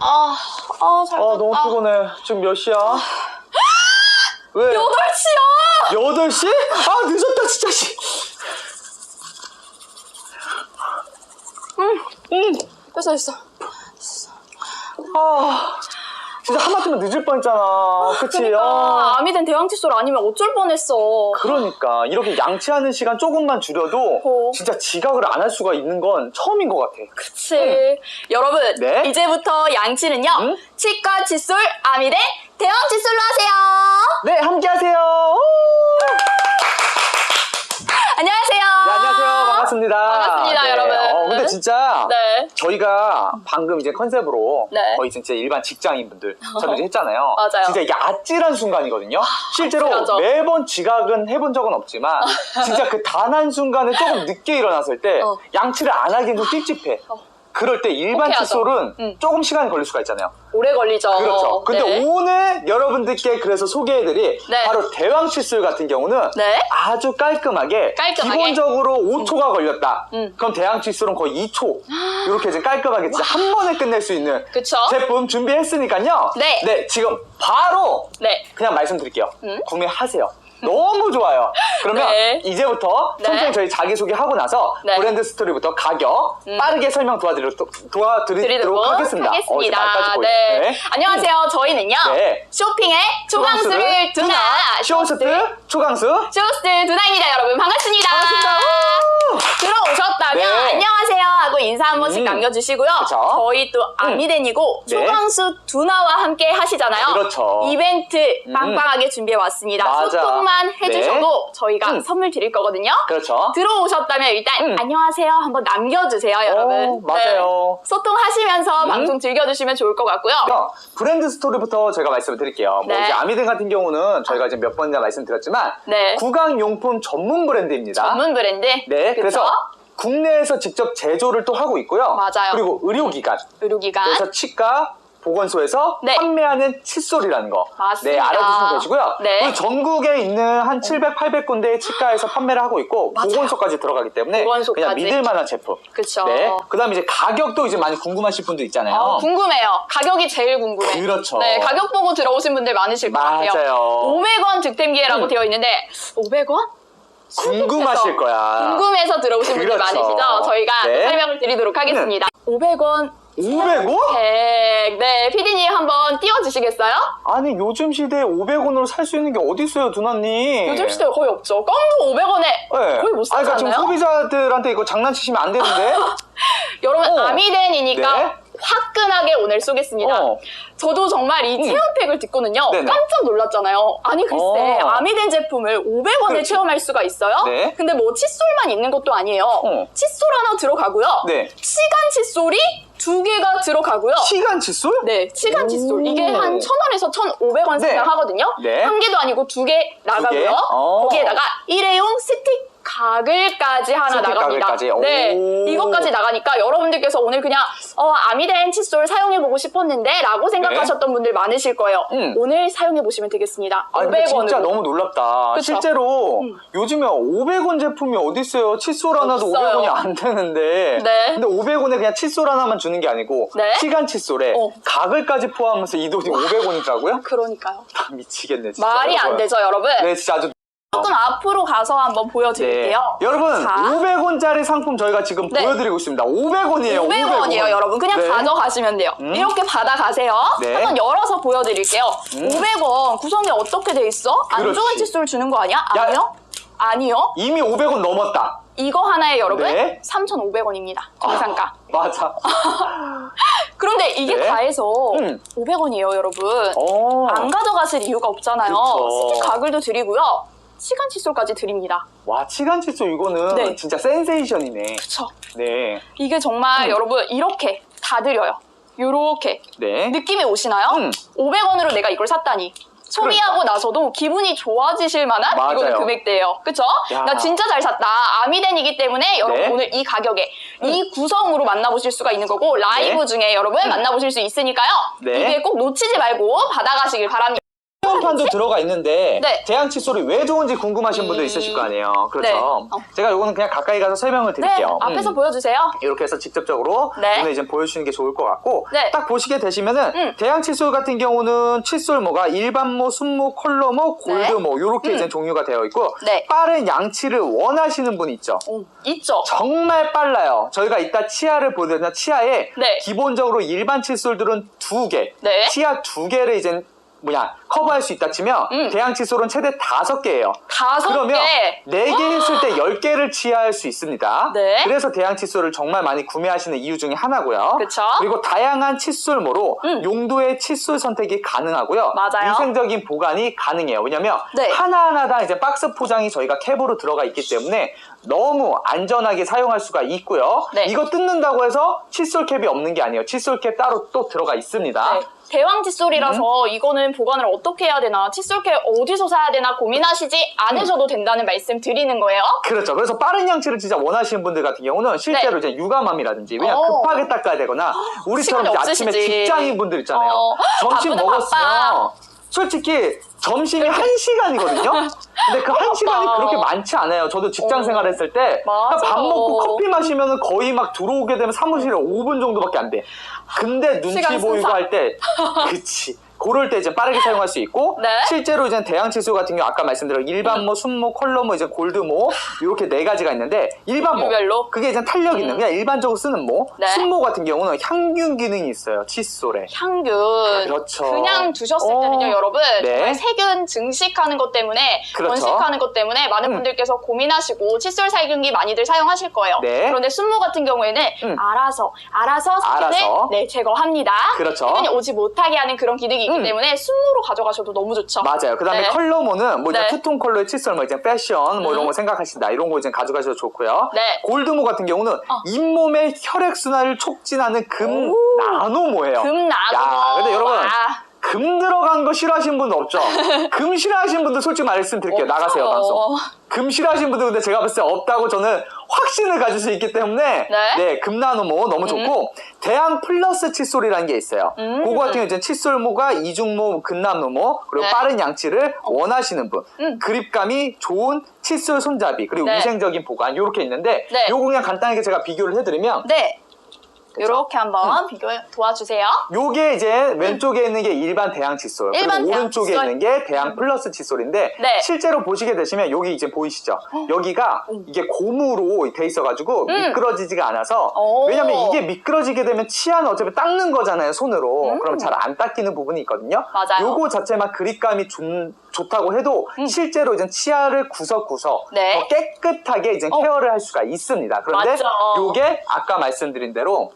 아, 아, 잘아 잤다. 너무 피곤해. 지금 몇 시야? 왜? 8시야! 8시? 아 늦었다 진짜 씨. 됐어, 됐어. 아 진짜 하마터면 늦을 뻔했잖아. 그치? 그러니까 아. 아미 된 대왕 칫솔 아니면 어쩔 뻔했어. 그러니까 이렇게 양치하는 시간 조금만 줄여도 어. 진짜 지각을 안 할 수가 있는 건 처음인 것 같아. 그치. 여러분, 네? 이제부터 양치는요. 응? 치과 칫솔 아미 된 대왕 칫솔로 하세요. 네 함께 하세요. 안녕하세요. 네, 안녕하세요. 반갑습니다. 반갑습니다, 네. 여러분. 어, 근데 진짜 네. 저희가 방금 이제 컨셉으로 네. 거의 진짜 일반 직장인분들 이제 했잖아요. 맞아요. 진짜 아찔한 순간이거든요. 실제로 아찔하죠. 매번 지각은 해본 적은 없지만 진짜 그 단 한 순간에 조금 늦게 일어났을 때 어. 양치를 안 하기엔 좀 찝찝해. 어. 그럴 때 일반 오케이 하죠. 칫솔은 응. 조금 시간이 걸릴 수가 있잖아요. 오래 걸리죠. 그렇죠. 근데 네. 오늘 여러분들께 그래서 소개해드릴 네. 바로 대왕 칫솔 같은 경우는 네. 아주 깔끔하게, 깔끔하게? 기본적으로 5초가 걸렸다. 음. 그럼 대왕 칫솔은 거의 2초 이렇게 이제 깔끔하게 진짜 한 번에 끝낼 수 있는 그쵸. 제품 준비했으니까요. 네. 지금 바로 네. 그냥 말씀드릴게요. 음. 구매하세요. 너무 좋아요. 그러면 네. 이제부터 네. 천천히 저희 자기소개 하고 나서 네. 브랜드 스토리부터 가격 음. 빠르게 설명 도와드리도록, 도와드리도록 드리도록 하겠습니다. 어, 하겠습니다. 보이네. 네. 네. 안녕하세요. 저희는요. 네. 쇼핑의 초강수를 두나 쇼스트 초강수 쇼스 두나입니다, 여러분. 반갑습니다. 반갑습니다. 우! 들어오셨다면 네. 안녕하세요 인사 한 번씩 음. 남겨주시고요. 그쵸. 저희 또 아미덴이고 네. 초강수 두나와 함께 하시잖아요. 그렇죠. 이벤트 음. 빵빵하게 준비해 왔습니다. 맞아. 소통만 해주셔도 저희가 음. 선물 드릴 거거든요. 그렇죠. 들어오셨다면 일단 음. 안녕하세요 한번 남겨주세요, 여러분. 네. 맞아요. 소통하시면서 음. 방송 즐겨주시면 좋을 것 같고요. 어, 브랜드 스토리부터 제가 말씀을 드릴게요. 뭐 네. 이제 아미든 같은 경우는 저희가 지금 몇 번이나 말씀드렸지만 네. 구강용품 전문 브랜드입니다. 전문 브랜드. 네, 그쵸? 그래서 국내에서 직접 제조를 또 하고 있고요. 맞아요. 그리고 의료기관, 의료기관. 그래서 치과, 보건소에서 네. 판매하는 칫솔이라는 거. 맞습니다. 네, 알아두시면 되시고요. 네. 그리고 전국에 있는 한 700, 800군데의 치과에서 판매를 하고 있고 맞아요. 보건소까지 들어가기 때문에 보건소까지. 그냥 믿을 만한 제품. 그쵸. 네. 그다음에 이제 가격도 이제 많이 궁금하실 분도 있잖아요. 어, 궁금해요. 가격이 제일 궁금해. 그렇죠. 네, 가격 보고 들어오신 분들 많으실 것 같아요. 맞아요. 500원 득템기회라고 음. 되어 있는데 500원? 궁금하실 거야. 궁금해서 들어오신 분들 그렇죠. 많으시죠? 저희가 네. 설명을 드리도록 하겠습니다. 500원 500원? 백. 네, 피디님 한번 띄워주시겠어요? 아니 요즘 시대에 500원으로 살 수 있는 게 어디 있어요, 두나님? 요즘 시대에 거의 없죠. 껌도 500원에 네. 거의 못 사지 아니, 그러니까 지금 않나요? 소비자들한테 이거 장난치시면 안 되는데. 여러분 어. 아미덴이니까 네. 화끈하게 오늘 쏘겠습니다. 어. 저도 정말 이 음. 체험팩을 듣고는요 네네. 깜짝 놀랐잖아요. 아니 글쎄 어. 아미덴 제품을 500원에 그렇지. 체험할 수가 있어요? 네. 근데 뭐 칫솔만 있는 것도 아니에요. 어. 칫솔 하나 들어가고요. 네. 시간 칫솔이 두 개가 들어가고요. 시간 칫솔? 네, 시간 칫솔. 오. 이게 한 1,000원에서 1,500원 네. 생각하거든요. 네. 한 개도 아니고 두 개 나가고요. 어. 거기에다가 일회용 스틱 가글까지 하나 스틱 나갑니다. 가글까지? 네, 오. 이것까지 나가니까 여러분들께서 오늘 그냥 어, 아미덴 칫솔 사용해보고 싶었는데 라고 생각하셨던 분들 많으실 거예요. 네. 음. 오늘 사용해보시면 되겠습니다. 아니 근데 500원으로. 진짜 너무 놀랍다. 그쵸? 실제로 음. 요즘에 500원 제품이 어디 있어요? 칫솔 하나도 없어요. 500원이 안 되는데. 네. 근데 500원에 그냥 칫솔 하나만 주는 게 아니고 네. 시간 칫솔에 어. 가글까지 포함해서 이 돈이 500원이더라고요? 그러니까요. 미치겠네 진짜. 말이 안. 되죠, 여러분? 네, 진짜 아주 조금 앞으로 가서 한번 보여드릴게요. 네. 여러분 자. 500원짜리 상품 저희가 지금 네. 보여드리고 있습니다. 500원이에요. 500원 이에요, 여러분. 그냥 네. 가져가시면 돼요. 음. 이렇게 받아가세요. 네. 한번 열어서 보여드릴게요. 음. 500원 구성이 어떻게 돼 있어? 안. 좋은 칫솔 주는 거 아니야? 야. 아니요? 아니요. 이미 500원 넘었다. 이거 하나에 여러분 네. 3,500원입니다. 정상가. 맞아. 그런데 이게 네. 다 해서 음. 500원이에요, 여러분. 어. 안 가져가실 이유가 없잖아요. 그쵸. 스틱 가글도 드리고요. 시간 칫솔까지 드립니다. 와 치간 칫솔 이거는 네. 진짜 센세이션이네. 그쵸? 네. 이게 정말 음. 여러분 이렇게 다 드려요. 요렇게. 네. 느낌이 오시나요? 음. 500원으로 내가 이걸 샀다니. 소비하고 나서도 기분이 좋아지실 만한 맞아요. 이거는 금액대예요. 그쵸? 야. 나 진짜 잘 샀다. 아미덴이기 때문에 여러분 네. 오늘 이 가격에 이 구성으로 만나보실 수가 있는 거고 라이브 네. 중에 여러분 만나보실 수 있으니까요. 네. 이게 꼭 놓치지 말고 받아가시길 바랍니다. 체험판도 들어가 있는데 네. 대양 칫솔이 왜 좋은지 궁금하신 분들 음. 있으실 거 아니에요. 그렇죠. 네. 어. 제가 요거는 그냥 가까이 가서 설명을 네, 드릴게요. 앞에서 음. 보여주세요. 이렇게 해서 직접적으로 네. 눈에 이제 보여주시는 게 좋을 것 같고 네. 딱 보시게 되시면은 음. 대양 칫솔 같은 경우는 칫솔모가 일반모, 순모, 컬러모, 골드모 이렇게 음. 이제 종류가 되어 있고 네. 빠른 양치를 원하시는 분 있죠. 오, 있죠. 정말 빨라요. 저희가 이따 치아를 보면 치아에 네. 기본적으로 일반 칫솔들은 두 개, 네. 치아 두 개를 이제 뭐냐 커버할 수 있다 치면 음. 대양 칫솔은 최대 다섯 개예요. 다섯 그러면 개. 네개 했을 때 열 개를 치아할 수 있습니다. 네. 그래서 대양 칫솔을 정말 많이 구매하시는 이유 중에 하나고요. 그쵸. 리고 다양한 칫솔모로 음. 용도의 칫솔 선택이 가능하고요. 맞아요. 위생적인 보관이 가능해요. 왜냐면 네. 하나하나당 이제 박스 포장이 저희가 캡으로 들어가 있기 때문에 너무 안전하게 사용할 수가 있고요. 네. 이거 뜯는다고 해서 칫솔 캡이 없는 게 아니에요. 칫솔 캡 따로 또 들어가 있습니다. 네. 대왕 음. 칫솔이라서 이거는 보관을 어떻게 해야 되나, 칫솔캡 어디서 사야 되나 고민하시지 않으셔도 된다는 말씀 드리는 거예요. 그렇죠. 그래서 빠른 양치를 진짜 원하시는 분들 같은 경우는 실제로 이제 육아맘이라든지 왜냐 네. 어. 급하게 닦아야 되거나 우리처럼 시간이 이제 아침에 없으시지. 직장인 분들 있잖아요. 어. 점심 바쁘다, 먹었으면 바빠. 솔직히 점심이 한 시간이거든요. 근데 그 한 시간이. 그렇게 많지 않아요. 저도 직장 어. 생활했을 때 맞아. 밥 먹고 커피 마시면 거의 막 들어오게 되면 사무실에 5분 정도밖에 안 돼. 근데 눈치 시간 보이고 순삭. 할 때 그치. 그럴 때 이제 빠르게 사용할 수 있고 네. 실제로 이제 대양 칫솔 같은 경우 아까 말씀드린 일반모, 순모, 컬러모, 이제 골드모 이렇게 네 가지가 있는데 일반모 종류별로? 그게 이제 탄력 있는 그냥 일반적으로 쓰는 모, 네. 순모 같은 경우는 향균 기능이 있어요 칫솔에. 향균. 그렇죠. 냥 두셨을 어. 때는요, 여러분. 네. 세균 증식하는 것 때문에, 그렇죠. 번식하는 것 때문에 많은 음. 분들께서 고민하시고 칫솔 살균기 많이들 사용하실 거예요. 네. 그런데 순모 같은 경우에는 음. 알아서, 알아서 세균을. 네, 제거합니다. 그렇죠. 세균이 오지 못하게 하는 그런 기능이 음. 때문에 순모로 가져가셔도 너무 좋죠. 맞아요. 그 다음에 네. 컬러모는 뭐 이제 네. 투톤 컬러의 칫솔, 뭐 이제 패션 뭐 이런 음. 거 생각하신다. 이런 거 이제 가져가셔도 좋고요. 네. 골드모 같은 경우는 잇몸의 혈액 순환을 촉진하는 금 오. 나노모예요. 금 나노. 야, 근데 여러분, 와. 금 들어간 거 싫어하시는 분들 없죠? 금 싫어하시는 분들 솔직히 말씀드릴게요. 나가세요, 방송. 금 싫어하시는 분들 근데 제가 봤을 때 없다고 저는 확신을 가질 수 있기 때문에 네. 금나노모 너무 좋고 대양 플러스 칫솔이라는 게 있어요. 음. 그거 같은 경우 이제 칫솔모가 이중모, 금남노모 그리고 네. 빠른 양치를 원하시는 분 음. 그립감이 좋은 칫솔 손잡이 그리고 네. 위생적인 보관 이렇게 있는데 네. 요거 그냥 간단하게 제가 비교를 해드리면 네. 이렇게 한번 비교해 도와주세요. 요게 이제 왼쪽에 있는 게 일반 대양 칫솔 그리고 일반 대양 오른쪽에 칫솔. 있는 게 대양 플러스 칫솔인데 네. 실제로 보시게 되시면 여기 이제 보이시죠? 여기가 이게 고무로 돼 있어가지고 음. 미끄러지지가 않아서 오. 왜냐면 이게 미끄러지게 되면 치아는 어차피 닦는 거잖아요 손으로 음. 그럼 잘 안 닦이는 부분이 있거든요 맞아요. 요거 자체만 그립감이 좋, 좋다고 해도 음. 실제로 이제 치아를 구석구석 네. 더 깨끗하게 이제 어. 케어를 할 수가 있습니다 그런데 맞죠. 요게 아까 말씀드린 대로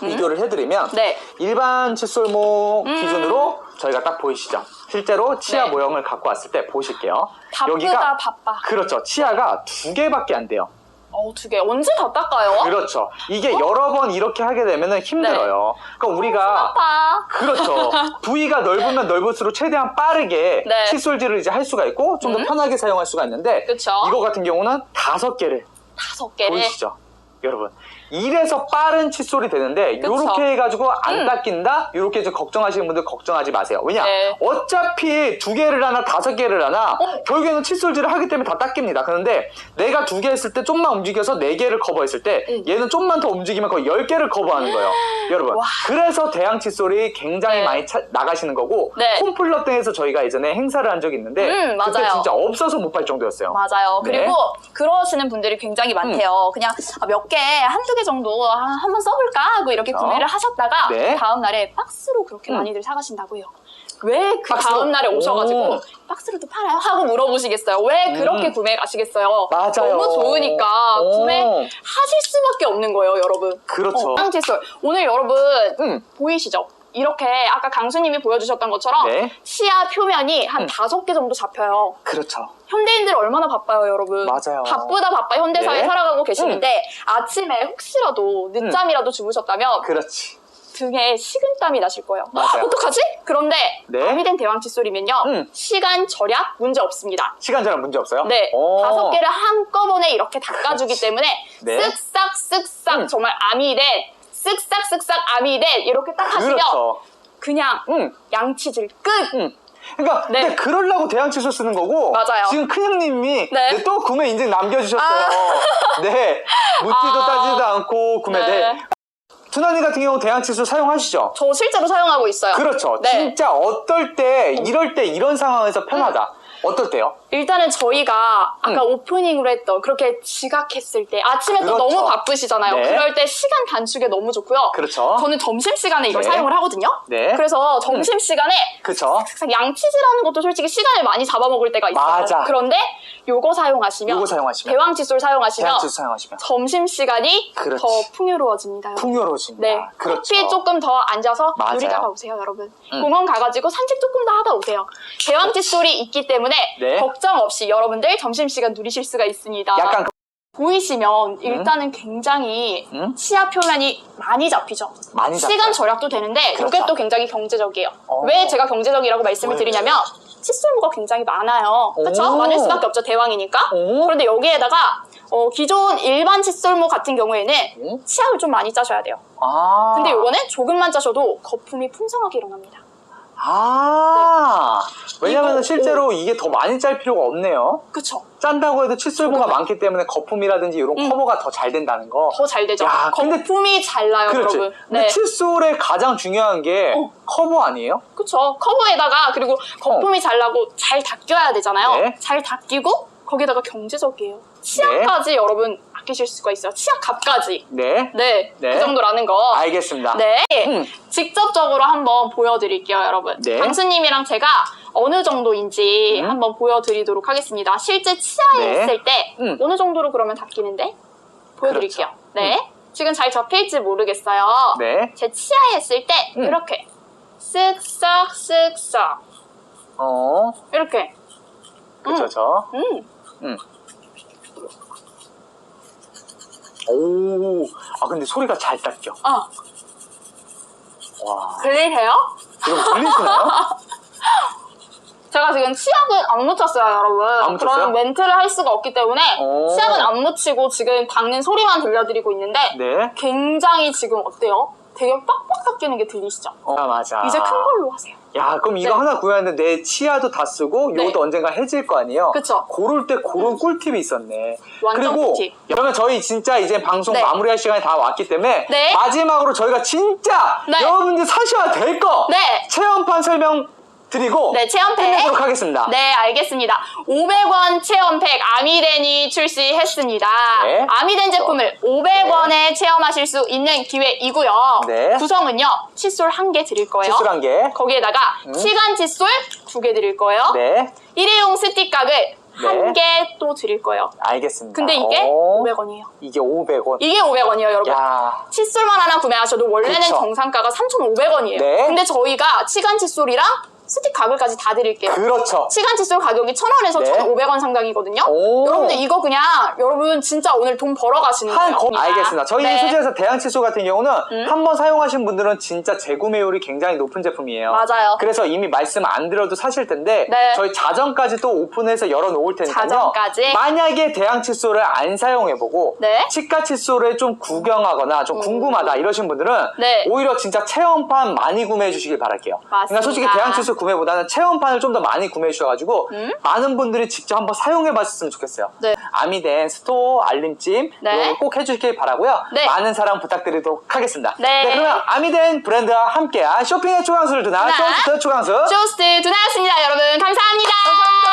비교를 해드리면 네. 일반 칫솔모 음. 기준으로 저희가 딱 보이시죠? 실제로 치아 네. 모형을 갖고 왔을 때 보실게요. 바쁘다 바빠. 그렇죠. 치아가 두 개밖에 안 돼요. 어, 두 개. 언제 다 닦아요? 그렇죠. 이게 여러 번 이렇게 하게 되면 힘들어요. 그러니까 우리가 아파. 그렇죠. 부위가 넓으면 넓을수록 최대한 빠르게 네. 칫솔질을 이제 할 수가 있고 좀더 음. 편하게 사용할 수가 있는데 그쵸. 이거 같은 경우는 다섯 개를 다섯 개를. 보이시죠? 여러분. 이래서 빠른 칫솔이 되는데 그쵸. 요렇게 해가지고 안 음. 닦인다? 이제 걱정하시는 분들 걱정하지 마세요. 왜냐? 네. 어차피 두 개를 하나 다섯 개를 하나 어. 결국에는 칫솔질을 하기 때문에 다 닦입니다. 그런데 내가 두 개 했을 때 좀만 움직여서 네 개를 커버했을 때 음. 얘는 좀만 더 움직이면 거의 열 개를 커버하는 거예요. 여러분. 와. 그래서 대양 칫솔이 굉장히 네. 많이 차- 나가시는 거고 네. 홈플러 등에서 저희가 예전에 행사를 한 적이 있는데 음, 그때 맞아요. 진짜 없어서 못 팔 정도였어요. 맞아요. 네. 음. 그리고 그러시는 분들이 굉장히 많대요. 그냥 아, 몇 개, 한두 개 정도 아, 한번 써볼까 하고 이렇게 그렇죠. 구매를 하셨다가 네. 다음 날에 박스로 그렇게 음. 많이들 사가신다고요. 왜 그 박스로? 다음 날에 오셔가지고 오. 박스로도 팔아요? 하고 물어보시겠어요. 왜 그렇게 음. 구매 가시겠어요? 맞아요. 너무 좋으니까 오. 구매하실 수밖에 없는 거예요, 여러분. 그렇죠. 어, 칫솔. 오늘 여러분 음. 보이시죠? 이렇게 아까 강수님이 보여주셨던 것처럼 네. 치아 표면이 한 음. 다섯 개 정도 잡혀요. 그렇죠. 현대인들 얼마나 바빠요, 여러분. 맞아요. 바쁘다 바빠 현대사에 네. 음. 살아가고 계시는데 아침에 혹시라도 늦잠이라도 주무셨다면 그렇지. 등에 식은땀이 나실 거예요. 맞아요. 어떡하지? 그런데 네. 아미된 대왕 칫솔이면요 음. 시간 절약 문제 없습니다. 시간 제한 문제 없어요? 네, 오. 다섯 개를 한꺼번에 이렇게 닦아주기 때문에 네. 쓱싹 쓱싹 음. 정말 아미된 쓱싹 쓱싹 아미된 이렇게 딱 하시면 그렇죠. 그냥 음. 양치질 끝. 음. 그러니까 네. 근데 그러려고 대양 칫솔 쓰는 거고 맞아요. 지금 큰형님이 네. 네, 또 구매 인증 남겨주셨어요. 네, 묻지도 아. 따지도 않고 구매. 네. 네. 투나니 같은 경우 대양 칫솔 사용하시죠? 저 실제로 사용하고 있어요. 그렇죠. 네. 진짜 어떨 때 이럴 때 이런 상황에서 편하다. 어떨 때요? 일단은 저희가 아까 오프닝으로 했던 그렇게 지각했을 때 아침에 또 음. 그렇죠. 너무 바쁘시잖아요. 네. 그럴 때 시간 단축에 너무 좋고요. 그렇죠. 저는 점심 시간에 이걸 네. 사용을 하거든요. 네. 그래서 점심 시간에 그렇죠. 양치질하는 것도 솔직히 시간을 많이 잡아먹을 때가 있어요. 맞아. 그런데 요거 사용하시면 요거 사용하시면 대왕 칫솔 사용하시면 칫솔 사용하시면 점심 시간이 그렇지. 더 풍요로워집니다. 여러분. 풍요로워집니다. 네, 그렇죠. 커피 조금 더 앉아서 맞아요. 누리다가 오세요, 여러분. 음. 공원 가가지고 산책 조금 더 하다 오세요. 대왕 칫솔이 있기 때문에 네. 걱정 없이 여러분들 점심시간 누리실 수가 있습니다. 약간 그- 보이시면 일단은 굉장히 음? 치아 표면이 많이 잡히죠. 많이 잡혀요. 시간 절약도 되는데 이게 그렇죠. 또 굉장히 경제적이에요. 어. 왜 제가 경제적이라고 말씀을? 드리냐면 칫솔무가 굉장히 많아요. 그렇죠? 오. 많을 수밖에 없죠. 대왕이니까. 오. 그런데 여기에다가 어, 기존 일반 칫솔무 같은 경우에는 오. 치약을 좀 많이 짜셔야 돼요. 아. 근데 요거는 조금만 짜셔도 거품이 풍성하게 일어납니다. 아. 왜냐면 이거- 실제로 이게 더 많이 짤 필요가 없네요. 그쵸? 짠다고 해도 칫솔무가 저도 많기 때문에 거품이라든지 이런 음. 커버가 더 잘 된다는 거. 더 잘 되죠. 야, 근데- 거품이 잘 나요, 그렇지. 여러분. 근데 네. 칫솔의 가장 중요한 게 어. 커버 아니에요? 그쵸. 커버에다가 그리고 거품이 잘 나고 잘 닦여야 되잖아요. 어. 네. 잘 닦이고 거기다가 경제적이에요. 치약까지 여러분 아끼실 수가 있어요. 치약 값까지. 네. 네, 네. 그 정도라는 거. 알겠습니다. 네. 음. 직접적으로 한번 보여드릴게요, 여러분. 네. 강수님이랑 제가 어느 정도인지 음. 한번 보여드리도록 하겠습니다. 실제 치아에 네. 있을 때 음. 어느 정도로 그러면 닦이는데 보여드릴게요. 그렇죠. 네. 지금 잘 접힐지 모르겠어요. 네. 제 치아에 했을 때 음. 이렇게 쓱싹 쓱싹 어. 이렇게 그쵸, 음. 저. 음. 음. 오. 아, 근데 소리가 잘 닦여. 아 와. 들리세요? 이거 들리시나요? 제가 지금 치약은 안 묻혔어요, 여러분. 안 묻혔어요? 그런 멘트를 할 수가 없기 때문에 오. 치약은 안 묻히고 지금 닦는 소리만 들려드리고 있는데 네. 굉장히 지금 어때요? 되게 빡빡 닦이는 게 들리시죠? 어, 맞아. 이제 큰 걸로 하세요. 야, 그럼 이거 네. 하나 구해왔는데 내 치아도 다 쓰고 네. 이것도 언젠가 해질 거 아니에요? 그쵸. 고를 때 그런 꿀팁이 있었네. 완전 그리고 꿀팁. 그러면 저희 진짜 이제 방송 네. 마무리할 시간이 다 왔기 때문에 네. 마지막으로 저희가 진짜 네. 여러분들 사셔야 될거 네. 체험판 설명 드리고 네, 체험팩. 끝내도록 하겠습니다. 네, 알겠습니다. 500원 체험팩 아미덴이 출시했습니다. 네. 아미덴 제품을 500원에 체험하실 수 있는 기회이고요. 네. 구성은요, 칫솔 한 개 드릴 거예요. 칫솔 한 개. 거기에다가 치간 칫솔 두 개 드릴 거예요. 네. 일회용 스틱각을 한개또 드릴 거예요. 알겠습니다. 근데 이게 어, 500원이에요. 이게 500원. 이게 500원이에요, 여러분. 야. 칫솔만 하나 구매하셔도 원래는 그쵸. 정상가가 3,500원이에요. 네. 근데 저희가 치간 칫솔이랑 스틱 가글까지 다 드릴게요. 그렇죠. 치간 칫솔 가격이 1,000원에서 네. 1,500원 상당이거든요. 오. 여러분들 이거 그냥 여러분 진짜 오늘 돈 벌어 가시는 한. 거, 알겠습니다. 저희 네. 수지에서 대양 칫솔 같은 경우는 음. 한번 사용하신 분들은 진짜 재구매율이 굉장히 높은 제품이에요. 맞아요. 그래서 이미 말씀 안 드려도 사실 텐데 네. 저희 자정까지 또 오픈해서 열어 놓을 테니까요. 자정까지? 만약에 대양 칫솔을 안 사용해 보고 네. 치과 칫솔을 좀 구경하거나 좀 궁금하다 이러신 분들은 네. 오히려 진짜 체험판 많이 구매해 주시길 바랄게요. 그러니까 솔직히 맞습니다. 대양 칫솔 구매보다는 체험판을 좀 더 많이 구매해 주셔가지고 음? 많은 분들이 직접 한번 사용해 봤으면 좋겠어요. 네. 아미덴 스토어 알림찜 네. 이거 꼭 해주시길 바라고요. 네. 많은 사랑 부탁드리도록 하겠습니다. 네. 그러면 아미덴 브랜드와 함께한 쇼핑의 초강수를 두나 네. 쇼스트 초강수 쇼스트 두나였습니다, 여러분. 감사합니다. 감사합니다.